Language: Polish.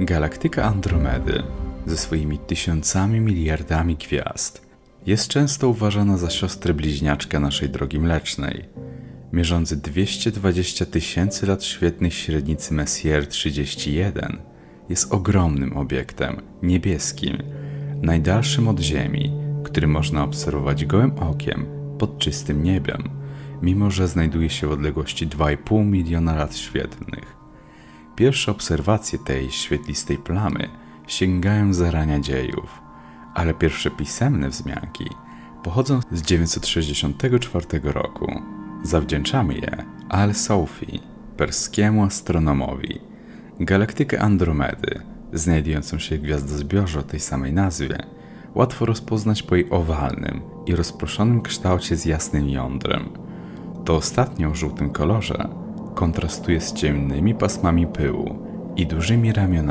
Galaktyka Andromedy ze swoimi tysiącami miliardami gwiazd jest często uważana za siostrę bliźniaczkę naszej drogi mlecznej. Mierzący 220 tysięcy lat świetnej średnicy Messier 31 jest ogromnym obiektem niebieskim, najdalszym od Ziemi, który można obserwować gołym okiem pod czystym niebem, mimo że znajduje się w odległości 2,5 miliona lat świetlnych. Pierwsze obserwacje tej świetlistej plamy sięgają zarania dziejów, ale pierwsze pisemne wzmianki pochodzą z 964 roku. Zawdzięczamy je Al Sophie, perskiemu astronomowi. Galaktykę Andromedy, znajdującą się w gwiazdozbiorze o tej samej nazwie, łatwo rozpoznać po jej owalnym i rozproszonym kształcie z jasnym jądrem. To ostatnie o żółtym kolorze kontrastuje z ciemnymi pasmami pyłu i dużymi ramionami.